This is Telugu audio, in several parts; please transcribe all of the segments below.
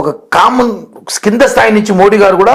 ఒక కామన్ కింద స్థాయి నుంచి మోడీ గారు కూడా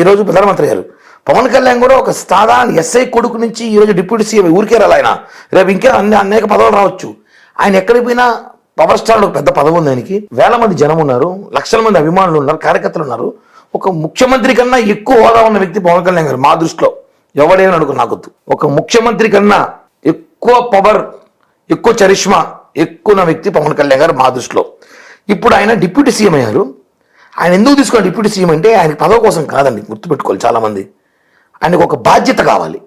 ఈరోజు ప్రధానమంత్రి గారు పవన్ కళ్యాణ్ కూడా ఒక సాధారణ ఎస్ఐ కొడుకు నుంచి ఈరోజు డిప్యూటీ సీఎం ఊరికే రాలి ఆయన. రేపు ఇంకా అన్ని అనేక పదవులు రావచ్చు. ఆయన ఎక్కడికి పోయినా పవర్ స్టార్ ఒక పెద్ద పదవి ఉంది ఆయనకి. వేల మంది జనం ఉన్నారు లక్షల మంది అభిమానులు ఉన్నారు కార్యకర్తలు ఉన్నారు. ఒక ముఖ్యమంత్రి కన్నా ఎక్కువ హోదా ఉన్న వ్యక్తి పవన్ కళ్యాణ్ గారు మా దృష్టిలో. ఎవడేమని అడుగు నాకొద్దు. ఒక ముఖ్యమంత్రి కన్నా ఎక్కువ పవర్ ఎక్కువ చరిష్మా ఎక్కువ ఉన్న వ్యక్తి పవన్ కళ్యాణ్ గారు మా దృష్టిలో. ఇప్పుడు ఆయన డిప్యూటీ సీఎం అయ్యారు. ఆయన ఎందుకు తీసుకోవాలి డిప్యూటీ సీఎం అంటే ఆయన పదవి కోసం కాదండి గుర్తుపెట్టుకోవాలి చాలా మంది ఆయనకు ఒక బాధ్యత కావాలి.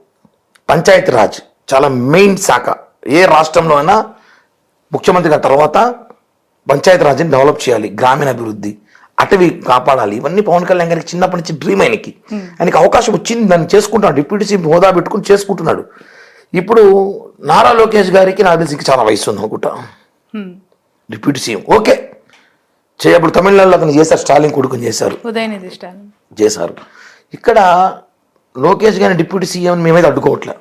పంచాయతీ రాజ్ చాలా మెయిన్ శాఖ. ఏ రాష్ట్రంలో అయినా ముఖ్యమంత్రి గారి తర్వాత పంచాయతీ రాజ్ని డెవలప్ చేయాలి గ్రామీణ అభివృద్ధి అటవీ కాపాడాలి. ఇవన్నీ పవన్ కళ్యాణ్ గారికి చిన్నప్పటి నుంచి డ్రీమ్ ఆయనకి. ఆయనకి అవకాశం వచ్చింది దాన్ని చేసుకుంటున్నాడు. డిప్యూటీ సీఎం హోదా పెట్టుకుని చేసుకుంటున్నాడు. ఇప్పుడు నారా లోకేష్ గారికి నాకు తెలిసి చాలా వయసు ఉంది అనుకుంటా. Deputy CM. ఓకే. చేయప్పుడు తమిళనాడులో అతను చేశారు స్టాలిన్ కొడుకుని చేశారు. చేశారు. ఇక్కడ లోకేష్ గారిని డిప్యూటీ సీఎం మేమైతే అడ్డుకోవట్లే.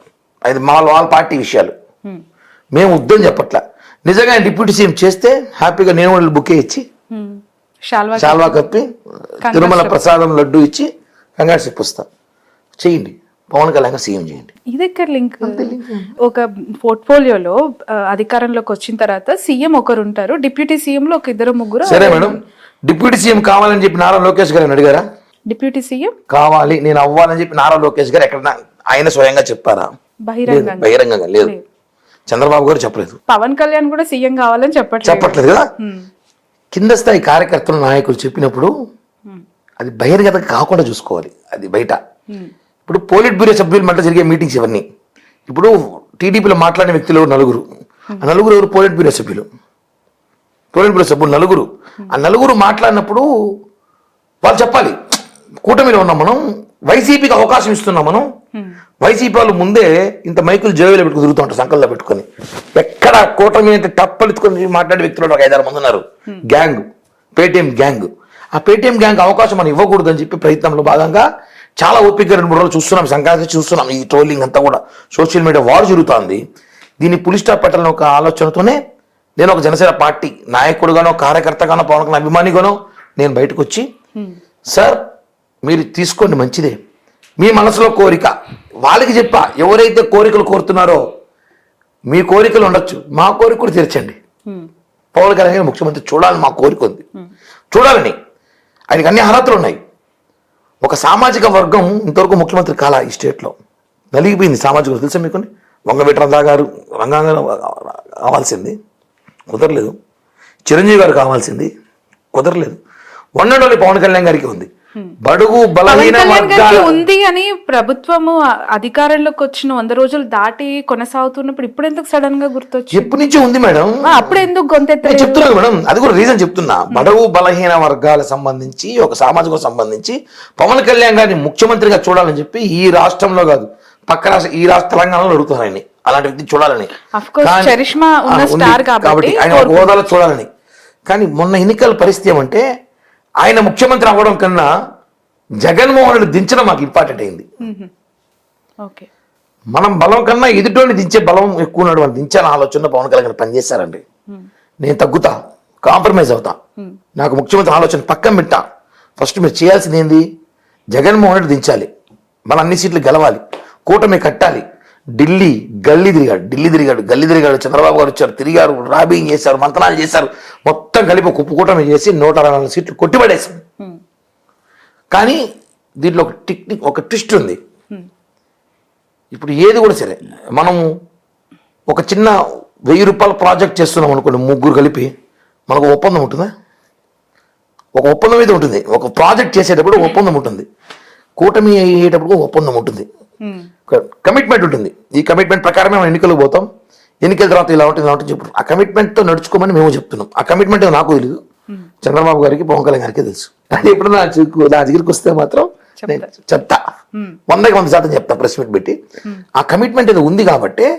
అది మా వాళ్ళ పార్టీ విషయాలు. మేము వద్దని చెప్పట్లే. నిజంగా డిప్యూటీ సీఎం చేస్తే హ్యాపీగా నేను వాళ్ళు బుకే ఇచ్చి శాల్వా కప్పి. తిరుమల ప్రసాదం లడ్డు ఇచ్చి కంగారు చెప్పిస్తా. చేయండి. పవన్ కళ్యాణ్ గారు సీఎం చేయండి. ఇది ఎక్కడ లింక్? ఒక పోర్ట్ఫోలియోలో అధికారంలోకి వచ్చిన తర్వాత సీఎం ఒకరు ఉంటారు డిప్యూటీ సీఎం లో ఒక ఇద్దరు ముగ్గురు సరే మేడం. డిప్యూటీ సీఎం కావాలని చెప్పి నారా లోకేష్ గారిని అడిగారా? Deputy CM? కావాలి నేను అవ్వాలని చెప్పి నారా లోకేష్ గారు ఎక్కడ ఆయన స్వయంగా చెప్పారా? బహిరంగంగా. బహిరంగంగా లేదు. చంద్రబాబు గారు చెప్పలేదు. పవన్ కళ్యాణ్ కూడా సీఎం కావాలని చెప్పట్లేదు. చెప్పట్లేదు కదా. కింద స్థాయి కార్యకర్తలు నాయకులు చెప్పినప్పుడు. అది బహిర్గత కాకుండా చూసుకోవాలి. అది బయట. ఇప్పుడు పోలిట్ బ్యూరో సభ్యుల మధ్య జరిగే మీటింగ్స్ ఇవన్నీ. ఇప్పుడు టీడీపీలో మాట్లాడిన వ్యక్తులు నలుగురు. ఆ నలుగురు ఎవరు? పోలిట్ బ్యూరో సభ్యులు. పోలిట్ బ్యూరో సభ్యులు నలుగురు. ఆ నలుగురు మాట్లాడినప్పుడు వాళ్ళు చెప్పాలి. కూటమిలో ఉన్నాం మనం. వైసీపీకి అవకాశం ఇస్తున్నాం మనం. వైసీపీ వాళ్ళు ముందే ఇంత మైకులు జోబీలో పెట్టుకుని తిరుగుతూ ఉంటారు సంకల్లో పెట్టుకొని. ఎక్కడ కూటమి అంటే టప్పలెత్తుకొని మాట్లాడే వ్యక్తులు ఒక ఐదారు మంది ఉన్నారు. గ్యాంగ్. Paytm gang. ఆ పేటిఎం గ్యాంగ్ అవకాశం మనం ఇవ్వకూడదని చెప్పి ప్రయత్నంలో భాగంగా చాలా ఓపిక రెండు మూడు రోజులు చూస్తున్నాం సంక్రాంతి చూస్తున్నాం ఈ ట్రోలింగ్ అంతా కూడా. సోషల్ మీడియా వార్ జరుగుతోంది. దీన్ని పులి స్టాప్ పెట్టాలని ఒక ఆలోచనతోనే నేను ఒక జనసేన పార్టీ నాయకుడుగానో కార్యకర్తగానో పవన్ కళ్యాణ్ అభిమానిగానో నేను బయటకు వచ్చి సార్ మీరు తీసుకోండి మంచిదే. మీ మనసులో కోరిక వాళ్ళకి చెప్పా ఎవరైతే కోరికలు కోరుతున్నారో మీ కోరికలు ఉండొచ్చు. మా కోరిక కూడా తీర్చండి. పవన్ కళ్యాణ్ ముఖ్యమంత్రి చూడాలని మా కోరిక ఉంది. చూడాలని. ఆయనకి అన్ని అర్హతలు ఉన్నాయి. ఒక సామాజిక వర్గం ఇంతవరకు ముఖ్యమంత్రి కాల ఈ స్టేట్లో? నలిగిపోయింది సామాజిక వర్గం. తెలుసా మీకు వంగవీటి రంగా గారు రంగా గారు కావాల్సింది. కుదరలేదు. చిరంజీవి గారు కావాల్సింది. కుదరలేదు. వండడోని పవన్ కళ్యాణ్ గారికి ఉంది. బడుగు బలహీన ఉంది అని ప్రభుత్వము అధికారంలోకి వచ్చిన వంద రోజులు దాటి కొనసాగుతున్నప్పుడు ఇప్పుడు ఎందుకు సడన్గా గుర్తొచ్చి ఎప్పటి నుంచి ఉంది మేడం. అప్పుడు ఎందుకు నేను గొంతెత్తలేదు చెప్తున్నాను మేడం. అది కూడా రీజన్ చెప్తున్నా. బడవు బలహీన వర్గాలకు సంబంధించి ఒక సామాజిక సంబంధించి పవన్ కళ్యాణ్ గారిని ముఖ్యమంత్రిగా చూడాలని చెప్పి ఈ రాష్ట్రంలో కాదు పక్క రాష్ట్ర ఈ రాష్ట్ర తెలంగాణలో అడుగుతున్నారు ఆయన్ని. అలాంటి వ్యక్తి చూడాలని. కాబట్టి ఆయన హోదాలో చూడాలని. కానీ మొన్న ఎన్నికల పరిస్థితి ఏమంటే ఆయన ముఖ్యమంత్రి అవ్వడం కన్నా జగన్మోహన్ రెడ్డి దించడం మాకు ఇంపార్టెంట్ అయింది. మనం బలం కన్నా ఎదుటోని దించే బలం ఎక్కువ ఉన్నాడు అని దించాలని ఆలోచన పవన్ కళ్యాణ్ గారు పనిచేశారండి. నేను తగ్గుతా కాంప్రమైజ్ అవుతా. నాకు ముఖ్యమంత్రి ఆలోచన పక్కన పెట్టా. ఫస్ట్ మీరు చేయాల్సింది ఏంది? జగన్మోహన్ రెడ్డి దించాలి. మన అన్ని సీట్లు గెలవాలి. కూటమి కట్టాలి. ఢిల్లీ గల్లీ తిరిగాడు ఢిల్లీ తిరిగాడు గల్లీ తిరిగాడు. చంద్రబాబు గారు వచ్చారు తిరిగారు రాబింగ్ చేశారు మంతనాలు చేశారు. మొత్తం కలిపి ఒక కుప్పు కూటమి చేసి నూట అరవై నాలుగు సీట్లు కొట్టిపడేశాం కానీ దీంట్లో ఒక టెక్నిక్ ఒక ట్విస్ట్ ఉంది. ఇప్పుడు ఏది కూడా సరే మనము ఒక చిన్న వెయ్యి రూపాయల ప్రాజెక్ట్ చేస్తున్నాం అనుకోండి ముగ్గురు కలిపి మనకు ఒప్పందం ఉంటుందా? ఒక ఒప్పందం మీద ఉంటుంది. ఒక ప్రాజెక్ట్ చేసేటప్పుడు ఒప్పందం ఉంటుంది. కూటమి అయ్యేటప్పుడు ఒప్పందం ఉంటుంది. కమిట్మెంట్ ఉంటుంది. ఈ కమిట్మెంట్ ప్రకారమే మనం ఎన్నికలకు పోతాం. ఎన్నికల తర్వాత ఇలా ఉంటుంది ఇలా ఉంటుంది చెప్పు ఆ కమిట్మెంట్తో నడుచుకోమని మేము చెప్తున్నాం. ఆ కమిట్మెంట్ నాకు తెలియదు చంద్రబాబు గారికి పవన్ కళ్యాణ్ గారికి తెలుసు. అది ఎప్పుడు నా చిక్కు- నా దగ్గరికి వస్తే మాత్రం నేను చెప్తా. వందకి వంద శాతం చెప్తా ప్రెస్ మీట్ పెట్టి. ఆ కమిట్మెంట్ ఏదో ఉంది కాబట్టి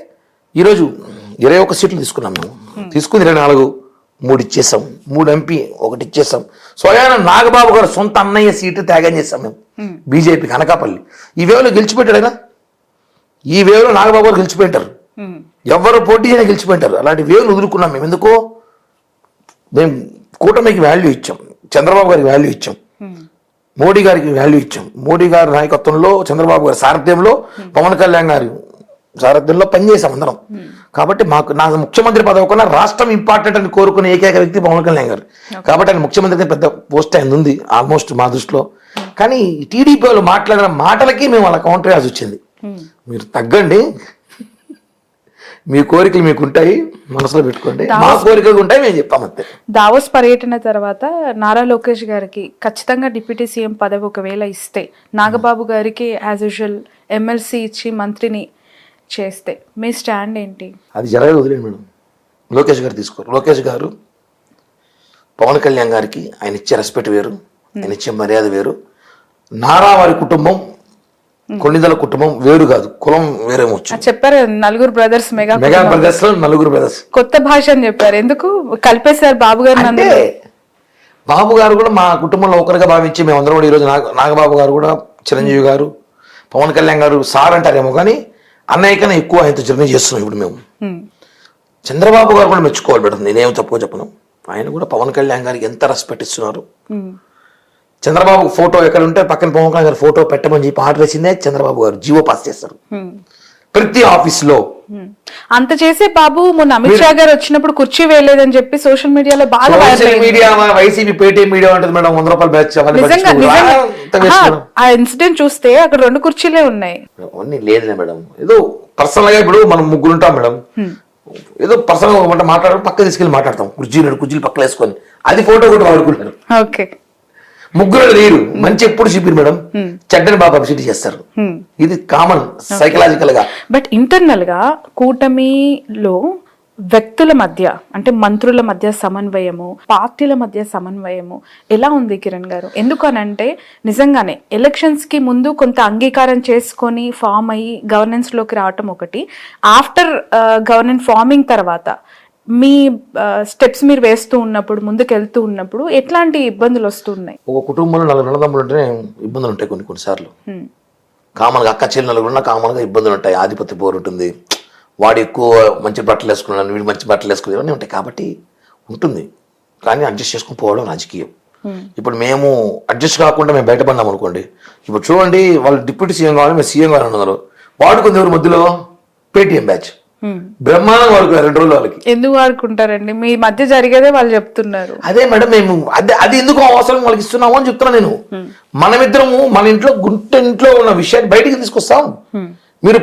ఈరోజు ఇరవై ఒక్క సీట్లు తీసుకున్నాం మేము. తీసుకుని ఇరవై నాలుగు మూడు ఇచ్చేసాం. మూడు ఎంపీ ఒకటి ఇచ్చేసాం. స్వయాన నాగబాబు గారు సొంత అన్నయ్య సీటు త్యాగం చేసాం మేము. బీజేపీకి అనకాపల్లి. ఈ వేవ్లో గెలిచిపెట్టాడు ఆయన. ఈ వేవ్లో నాగబాబు గారు గెలిచిపెట్టారు. ఎవరు పోటీ అయినా గెలిచిపెట్టారు. అలాంటి వేవ్లు వదులుకున్నాం మేము. ఎందుకో? మేము కూటమికి వాల్యూ ఇచ్చాం. చంద్రబాబు గారికి వాల్యూ ఇచ్చాం. మోడీ గారికి వాల్యూ ఇచ్చాం. మోడీ గారి నాయకత్వంలో చంద్రబాబు గారి సారథ్యంలో పవన్ కళ్యాణ్ గారి సారథ్యంలో పనిచేసాం అందరం. కాబట్టి మాకు నా ముఖ్యమంత్రి పదవి కన్నా రాష్ట్రం ఇంపార్టెంట్ అని కోరుకునే ఏకైక వ్యక్తి పవన్ కళ్యాణ్ గారు. కాబట్టి ఆయన ముఖ్యమంత్రి పెద్ద పోస్ట్ ఆయన ఉంది ఆల్మోస్ట్ మా దృష్టిలో. కానీ టీడీపీ వాళ్ళు మాట్లాడిన మాటలకి మేము అలా కౌంటర్ వేయాల్సి వచ్చింది. మీరు తగ్గండి. మీ కోరికలు మీకు ఉంటాయి మనసులో పెట్టుకోండి. మా కోరికలు ఉంటాయి మేము చెప్పాం అంతే. దావోస్ పర్యటన తర్వాత నారా లోకేష్ గారికి ఖచ్చితంగా డిప్యూటీ సీఎం పదవి ఒకవేళ ఇస్తే నాగబాబు గారికి యాజ్ యూజువల్ ఎమ్మెల్సీ ఇచ్చి మంత్రిని చేస్తే మీ స్టాండ్ ఏంటి? అది జరగదు వదిలేండి మేడం. లోకేష్ గారు తీసుకోరు. లోకేష్ గారు పవన్ కళ్యాణ్ గారికి ఆయన ఇచ్చే రెస్పెక్ట్ వేరు ఆయన ఇచ్చే మర్యాద వేరు. నారా వారి కుటుంబం కొన్నిదల కుటుంబం వేరు కాదు కులం అది చెప్పారు నలుగురు బ్రదర్స్ మెగా మెగా బ్రదర్స్లో నలుగురు బ్రదర్స్. కొత్త భాష అని చెప్పారు. ఎందుకు? కలిపేశారు బాబు గారు అంటే బాబు గారు కూడా మా కుటుంబంలో ఒకరిగా భావించి మేమందరం కూడా ఈరోజు నాగ నాగబాబు గారు కూడా చిరంజీవి గారు పవన్ కళ్యాణ్ గారు సార్ అంటారేమో కానీ అన్నయ్య కన్నా ఎక్కువ ఆయనతో జర్నీ చేస్తున్నాం ఇప్పుడు మేము. చంద్రబాబు గారు కూడా మెచ్చుకోవాలి మేడం నేనేం తక్కువ చెప్పను. ఆయన కూడా పవన్ కళ్యాణ్ గారికి ఎంత రెస్పెక్ట్ ఇస్తున్నారు చంద్రబాబు ఫోటో ఎక్కడ ఉంటే పక్కన పవన్ కళ్యాణ్ గారి ఫోటో పెట్టమని చెప్పి ఆర్డర్ వేసిందే చంద్రబాబు గారు. జీవో పాస్ చేస్తారు ప్రతి ఆఫీస్లో అంత చేసే బాబు మొన్న అమిత్ షా గారు వచ్చినప్పుడు కుర్చీ వేయలేదని చెప్పి సోషల్ మీడియాలో బాగా. మీడియా వైసీపీ పేటీఎం మీడియా ఉంటుంది మేడం వంద రూపాయలు బ్యాచ్ ఆ, ఇన్సిడెంట్ చూస్తే అక్కడ రెండు కుర్చీలే ఉన్నాయి. అవన్నీ లేదులే మేడం. ఏదో పర్సనల్గా ఇప్పుడు మనం ముగ్గురు ఉంటాం మేడం. ఏదో పర్సనల్గా మాట్లాడడం పక్క తీసుకెళ్ళి మాట్లాడతాం. కుర్చీ రెండు కుర్చీలు పక్కన వేసుకొని. అది ఫోటో కూడా వాడుకుంటారు. ఓకే. ముగ్గురు లేరు. మంచి ఎప్పుడు చూపిరు మేడం. చెడ్డని బాగా పబ్లిసిటీ చేస్తారు. ఇది కామన్ సైకలాజికల్గా. బట్ ఇంటర్నల్గా కూటమిలో వ్యక్తుల మధ్య అంటే మంత్రుల మధ్య సమన్వయము పార్టీల మధ్య సమన్వయము ఎలా ఉంది కిరణ్ గారు? ఎందుకు అని అంటే నిజంగానే ఎలక్షన్స్కి ముందు కొంత అంగీకారం చేసుకొని ఫామ్ అయ్యి గవర్నెన్స్లోకి రావటం ఒకటి. ఆఫ్టర్ గవర్నెన్స్ ఫార్మింగ్ తర్వాత మీ స్టెప్స్ మీరు వేస్తూ ఉన్నప్పుడు ముందుకు వెళ్తూ ఉన్నప్పుడు ఎట్లాంటి ఇబ్బందులు వస్తున్నాయి? ఒక కుటుంబంలో నలుగురు నల్లదమ్ములు ఉంటేనే ఇబ్బందులు ఉంటాయి కొన్ని కొన్నిసార్లు. కామన్గా అక్క చెల్లి నలుగురు ఉన్నా కామన్గా ఇబ్బందులు ఉంటాయి. ఆధిపత్య పోరు ఉంటుంది. వాడు ఎక్కువ మంచి బట్టలు వేసుకున్నాడు వీడు మంచి బట్టలు వేసుకున్నాడు ఇవన్నీ ఉంటాయి. కాబట్టి ఉంటుంది. కానీ అడ్జస్ట్ చేసుకుని పోవడం రాజకీయం. ఇప్పుడు మేము అడ్జస్ట్ కాకుండా మేము బయటపడినాం అనుకోండి. ఇప్పుడు చూడండి వాళ్ళు డిప్యూటీ సీఎం కావాలి మేము సీఎం కావాలి అన్నారు వాడుకుంది ఎవరు మధ్యలో పేటిఎం బ్యాచ్. బ్రహ్మాండంగా వాడుకున్నారు రెండు రోజులు వాళ్ళకి. ఎందుకు ఆడుకుంటారండి మీ మధ్య జరిగేదే వాళ్ళు చెప్తున్నారు. అదే మేడం మేము అది అది ఎందుకు అవసరం వాళ్ళకి ఇస్తున్నాము అని చెప్తున్నా నేను. మనమిద్దరము మన ఇంట్లో గుంట ఇంట్లో ఉన్న విషయాన్ని బయటికి తీసుకొస్తాం. మీరు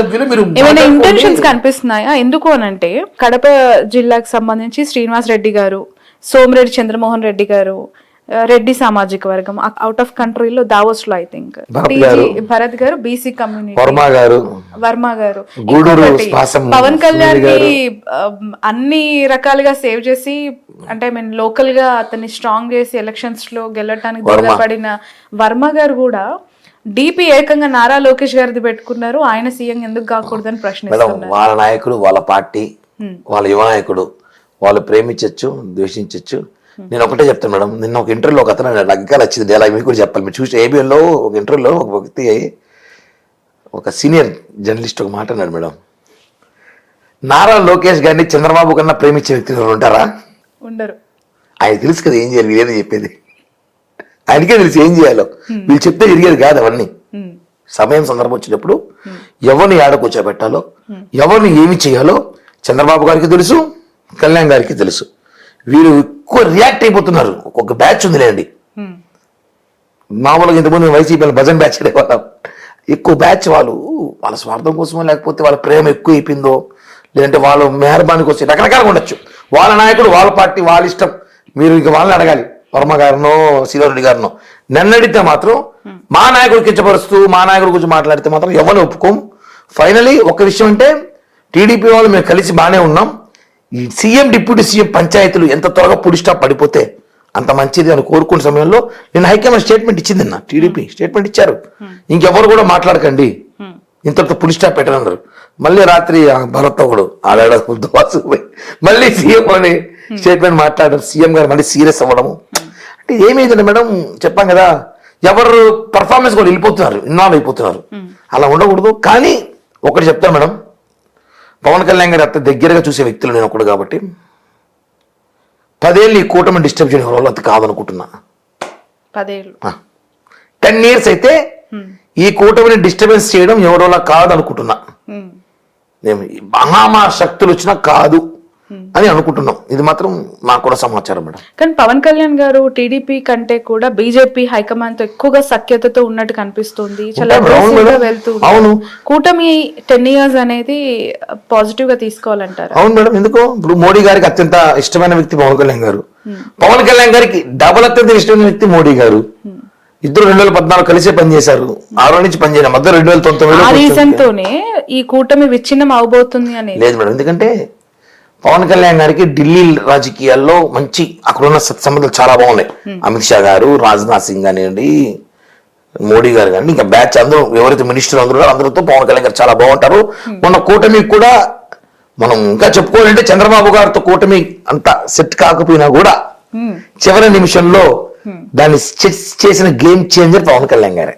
సభ్యులు మీరు ఏమైనా. ఇంటెన్షన్స్ కనిపిస్తున్నాయా? ఎందుకు అని అంటే కడప జిల్లాకు సంబంధించి శ్రీనివాస్ రెడ్డి గారు సోమిరెడ్డి చంద్రమోహన్ రెడ్డి గారు రెడ్డి సామాజిక వర్గం అవుట్ ఆఫ్ కంట్రీలో దావోస్లో ఐ థింక్ భరత్ గారు. బీసీ కమ్యూనిటీ వర్మ గారు వర్మ గారు పవన్ కళ్యాణ్ సునీల్ గారు. అన్ని రకాలుగా సేవ్ చేసి అంటే ఐ మీన్ లోకల్గా అతన్ని స్ట్రాంగ్ చేసి ఎలక్షన్స్లో గెలవటానికి. దోహదపడిన వర్మ గారు కూడా డిపి ఏకంగా నారా లోకేష్ గారిది పెట్టుకున్నారు. ఆయన సీఎం ఎందుకు కాకూడదని ప్రశ్నిస్తున్నారు. వాళ్ళ నాయకుడు వాళ్ళ పార్టీ వాళ్ళ యువ నాయకుడు వాళ్ళు ప్రేమించవచ్చు ద్వేషించవచ్చు నేను ఒకటే చెప్తాను మేడం. నిన్న ఒక ఇంటర్వ్యూలో ఒక అతను నాకు ఇంకా నచ్చింది డైలాగ్ మీకు కూడా చెప్పాలి. మీరు చూసి ఏబిఎన్లో ఒక ఇంటర్వ్యూలో ఒక వ్యక్తి ఒక సీనియర్ జర్నలిస్ట్ ఒక మాట అన్నాడు మేడం. నారా లోకేష్ గారిని చంద్రబాబు కన్నా ప్రేమించే వ్యక్తులు ఎవరు ఉంటారా? ఉండరు. ఆయన తెలుసు కదా ఏం చేయాలి వీరేదో చెప్పేది. ఆయనకే తెలుసు ఏం చేయాలో. వీళ్ళు చెప్తే జరిగేది కాదు అవన్నీ. సమయం సందర్భం వచ్చినప్పుడు ఎవరిని ఏడ కూర్చోబెట్టాలో ఎవరిని ఏమి చేయాలో చంద్రబాబు గారికి తెలుసు కళ్యాణ్ గారికి తెలుసు. వీరు ఎక్కువ రియాక్ట్ అయిపోతున్నారు. ఒక్కొక్క బ్యాచ్ ఉందిలేండి. ఉమ్. మామూలుగా ఇంతకుముందు వైసీపీ భజన్ బ్యాచ్ అనేవాళ్ళం ఎక్కువ బ్యాచ్ వాళ్ళు వాళ్ళ స్వార్థం కోసమో లేకపోతే వాళ్ళ ప్రేమ ఎక్కువ అయిపోయిందో లేదంటే వాళ్ళ మెహర్బాని కోసం రకరకాలుగా ఉండొచ్చు. వాళ్ళ నాయకుడు వాళ్ళ పార్టీ వాళ్ళ ఇష్టం. మీరు ఇక వాళ్ళని అడగాలి. వర్మ గారినో శ్రీధరెడ్డి గారినో. నన్ను అడిగితే మాత్రం మా నాయకుడు కించపరుస్తూ మా నాయకుడి గురించి మాట్లాడితే మాత్రం ఎవరిని ఒప్పుకోం. ఫైనలీ ఒక విషయం అంటే టీడీపీ వాళ్ళు మేము కలిసి బాగానే ఉన్నాం. ఈ సీఎం డిప్యూటీ సీఎం పంచాయతీలు ఎంత త్వరగా పుడి స్టాప్ పడిపోతే అంత మంచిది అని కోరుకున్న సమయంలో నేను హైకమాండ్ స్టేట్మెంట్ ఇచ్చింది అన్న టీడీపీ స్టేట్మెంట్ ఇచ్చారు. ఇంకెవరు కూడా మాట్లాడకండి. ఇంతటితో పులి స్టాప్ పెట్టనన్నారు. మళ్ళీ రాత్రి ఆ భరత్ ఒకడు ఆడాడ మళ్ళీ సీఎం అని స్టేట్మెంట్ మాట్లాడడం సీఎం గారు మళ్ళీ సీరియస్ అవ్వడము. అంటే ఏమైందండి మేడం చెప్పాం కదా ఎవరు పర్ఫార్మెన్స్ కూడా వెళ్ళిపోతున్నారు ఇన్వాల్వ్ అయిపోతున్నారు. అలా ఉండకూడదు. కానీ ఒకటి చెప్తాను మేడం పవన్ కళ్యాణ్ గారు అంత దగ్గరగా చూసే వ్యక్తులు నేను ఒకడు కాబట్టి పదేళ్ళు ఈ కూటమి డిస్టర్బ్ చేయడం వల్ల అది కాదనుకుంటున్నా. పదేళ్ళు. టెన్ ఇయర్స్ అయితే ఈ కూటమిని డిస్టర్బెన్స్ చేయడం ఎవరోలా కాదనుకుంటున్నా. మహామా శక్తులు వచ్చినా కాదు. అని అనుకుంటున్నాం. ఇది మాత్రం మాకు కూడా సమాచారం మేడం. కానీ పవన్ కళ్యాణ్ గారు టీడీపీ కంటే కూడా బీజేపీ హైకమాండ్తో ఎక్కువగా సఖ్యతతో ఉన్నట్టు కనిపిస్తుంది. చాలా. వెళ్తూ అవును. కూటమి టెన్ ఇయర్స్ అనేది పాజిటివ్గా తీసుకోవాలంటారా? అవును మేడం ఎందుకో? ఇప్పుడు మోడీ గారికి అత్యంత ఇష్టమైన వ్యక్తి పవన్ కళ్యాణ్ గారు. పవన్ కళ్యాణ్ గారికి డబల్ అత్యంత ఇష్టమైన వ్యక్తి మోడీ గారు. ఇద్దరు రెండు వేల పద్నాలుగు కలిసే పనిచేశారు ఆరో నుంచి పనిచేయడం మధ్య రెండు వేల తొమ్మిది ఈ కూటమి విచ్ఛిన్నం అవబోతుంది అనేది. లేదు మేడం ఎందుకంటే పవన్ కళ్యాణ్ గారికి ఢిల్లీ రాజకీయాల్లో మంచి అక్కడున్న సత్సంబంధాలు చాలా బాగున్నాయి. అమిత్ షా గారు రాజ్నాథ్ సింగ్ కానివ్వండి మోడీ గారు కానీ ఇంకా బ్యాచ్ అందరూ ఎవరైతే మినిస్టర్ అందరూ అందరితో పవన్ కళ్యాణ్ గారు చాలా బాగుంటారు. మొన్న కూటమి కూడా మనం ఇంకా చెప్పుకోవాలంటే చంద్రబాబు గారితో కూటమి అంత సెట్ కాకపోయినా కూడా. చివరి నిమిషంలో దాన్ని చెస్ చేసిన గేమ్ చేంజర్ పవన్ కళ్యాణ్ గారే.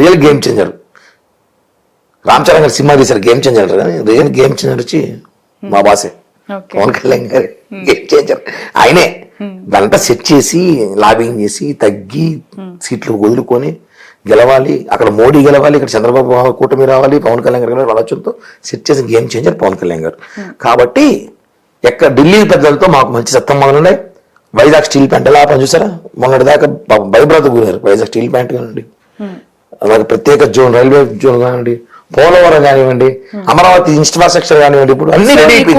Real game changer. Ram Charan గారు సినిమా తీశారు గేమ్ చేంజర్ కానీ రియల్ గేమ్ చేంజర్ వచ్చి మా బాసే. పవన్ కళ్యాణ్ గారు గేమ్ చేంజర్ ఆయనే దాంట్లో సెట్ చేసి లాబింగ్ చేసి తగ్గి సీట్లు వదులుకొని గెలవాలి. అక్కడ మోడీ గెలవాలి ఇక్కడ చంద్రబాబు కూటమి రావాలి పవన్ కళ్యాణ్ గారు ఆలోచనతో సెట్ చేసిన గేమ్ చేంజర్ పవన్ కళ్యాణ్ గారు. కాబట్టి ఎక్కడ ఢిల్లీ పెద్దలతో మాకు మంచి సత్తంబంధాలు ఉన్నాయి. వైజాగ్ స్టీల్ ప్లాంట్ ఎలా పని చూసారా? మొన్నటి దాకా భయభ్రాత గురారు వైజాగ్ స్టీల్ ప్లాంట్ కానివ్వండి. అలాగే ప్రత్యేక జోన్ రైల్వే జోన్ కానివ్వండి పోలవరం కానివ్వండి అమరావతి ఇన్ఫ్రాస్ట్రక్చర్ కానివ్వండి ఇప్పుడు అన్ని రెడీ